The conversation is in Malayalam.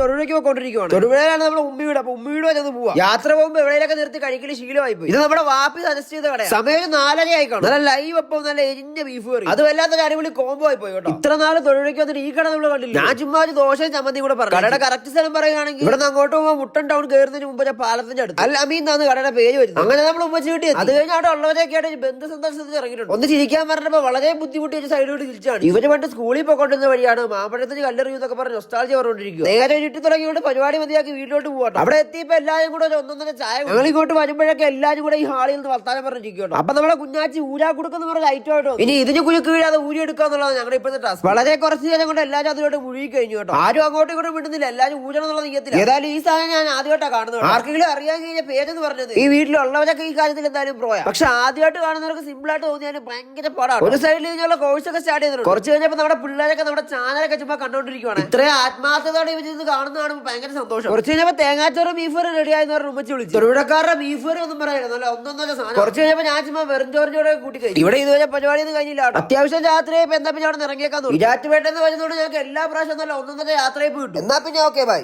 തൊഴിലേക്ക് പോയിക്കൊണ്ടിരിക്കുകയാണ് തൊടുപുഴയിലാണ് നമ്മുടെ ഉമ്മിയുടെ അപ്പൊ ഉമ്മിയുടെ ചെന്ന് പോവാ. യാത്ര പോകുമ്പോൾ എവിടെയൊക്കെ നിർത്തി കഴിക്കൽ ശീലമായി പോയി ഇത് നമ്മുടെ വാപ്പി സജസ്റ്റ് ചെയ്ത കട സമയം ഒരു നാലര ആയി നല്ല ലൈവ് അപ്പം നല്ല എരിഞ്ഞ ബീഫ് കറി അത് വല്ലാത്ത അടിപൊളി കോംബോ ആയി പോയി കേട്ടോ. ഇത്ര നാൾ തൊഴിലേക്ക് വന്നിട്ട് ഈ കട നമ്മൾ കണ്ടില്ല? ഞാൻ ചുമ്മാ ഒരു ദോശയും ചമ്മന്തി കൂടെ പറഞ്ഞു കടയുടെ കറക്റ്റ് സ്ഥലം പറയുകയാണെങ്കിൽ ഇവിടെ അങ്ങോട്ട് പോകുമ്പോൾ മുട്ടൻ ടൗൺ കയറുന്നതിന് മുമ്പ് ഞാൻ പാലത്തിന്റെ അടുത്ത്. അല്ല അമീൻ എന്നാണ് കടയുടെ പേര് വരുന്നത്. അങ്ങനെ നമ്മൾ ഉമ്മ കിട്ടി അത് കഴിഞ്ഞ് അവിടെ ഉള്ളവരൊക്കെ ആയിട്ട് ഒരു ബന്ധു സന്ദർശനത്തിന് ഇറങ്ങിയിട്ടുണ്ട്. ഒന്ന് ചിരിക്കാൻ പറഞ്ഞപ്പോ വളരെ ബുദ്ധിമുട്ടി ഒരു സൈഡിലോട്ട് തിരിച്ചാണ് ഇവർ പണ്ട് സ്കൂളിൽ പോയിക്കൊണ്ടിരുന്ന വഴിയാണ് മാമ്പഴത്തിന് കല്ലെറിയൂ എന്നൊക്കെ പറഞ്ഞ് നൊസ്റ്റാൾജി പറഞ്ഞുകൊണ്ടിരിക്കുക നേരെ ചുറ്റി തുടങ്ങിയോണ്ട് പരിപാടി മതിയാക്കി വീട്ടിലോട്ട് പോകട്ടെ അവിടെ എത്തിയപ്പോ എല്ലാവരും കൂടെ ഒന്നൊന്നര ചായ ഞങ്ങൾ ഇങ്ങോട്ട് വരുമ്പോഴൊക്കെ എല്ലാവരും കൂടെ ഈ ഹാളിൽ നിന്ന് വർത്താനം പറഞ്ഞിരിക്കുകയാണ് അപ്പൊ നമ്മളെ കുഞ്ഞാച്ചി ഊരാ കൊടുക്കുന്ന പറഞ്ഞ ലൈറ്റ് ആയിട്ടോ ഇനി ഇതിന് കുഞ്ഞു വീഴാതെ ഊരി എടുക്കുക എന്നുള്ളത് ഞങ്ങളുടെ ഇപ്പോഴത്തെ ടാസ്ക് വളരെ കുറച്ച് നേരം കൊണ്ട് എല്ലാവരും അതിലോട്ട് മുഴുകി കഴിഞ്ഞു കേട്ടോ. ആരും അങ്ങോട്ട് ഇങ്ങോട്ടും വിടുന്നില്ല എല്ലാവരും ഊരണം എന്നുള്ള നീയത്തില്ല. ഏതായാലും ഈ സാധനം ഞാൻ ആദ്യമായിട്ടാണ് കാണുന്നത് ആർക്കെങ്കിലും അറിയാൻ കഴിഞ്ഞ പേര് എന്ന് പറഞ്ഞത്. ഈ വീട്ടിലുള്ളവരൊക്കെ ഈ കാര്യത്തിൽ എന്തായാലും പ്രോയാ പക്ഷെ ആദ്യമായിട്ട് കാണുന്നവർക്ക് സിമ്പിൾ ആയിട്ട് തോന്നിയാലും ഭയങ്കര പാടാണ് ഒരു സൈഡിൽ ഇതിനുള്ള കോഴ്സ് ഒക്കെ സ്റ്റാർട്ട് ചെയ്തിട്ടുണ്ട് കുറച്ച് കഴിഞ്ഞപ്പോൾ നമ്മുടെ പിള്ളേരൊക്കെ നമ്മുടെ ചാനലൊക്കെ ചുമ്മാ കണ്ടോണ്ടിരിക്കുവാണ്. ഇത്രയും ആത്മാർത്ഥതയോടെ ഇവർ ഇത് കാണുന്ന കാണുമ്പോൾ ഭയങ്കര സന്തോഷം. കുറച്ച് കഴിഞ്ഞപ്പോൾ തേങ്ങാച്ചോറ് ബീഫ് കറി റെഡി ആയെന്ന് പറഞ്ഞ ഉമ്മച്ചി വിളിച്ചു. തൊഴിലക്കാരുടെ ബീഫ് കറി ഒന്നും പറയാനില്ല നല്ല ഒന്നൊന്നര സാധനം കുറച്ച് കഴിഞ്ഞപ്പോൾ ഞാൻ ചുമ്മാ വെറും ചോറിനോടെ കൂട്ടി കഴിച്ചു. ഇവിടെ ഇതുവരെ പരിപാടി ഒന്നും കഴിഞ്ഞില്ല. അത്യാവശ്യം രാത്രി ഇപ്പൊ എന്താ പിന്നെ അവിടെ ഇറങ്ങിയേക്കാൻ തോന്നി വേണ്ടെന്ന് വരുന്നതുകൊണ്ട് ഞങ്ങൾക്ക് എല്ലാ പ്രാവശ്യം നല്ല ഒന്നൊന്നര യാത്രയായി പോയിട്ടു എന്നാ പിന്നെ ഓക്കെ ബൈ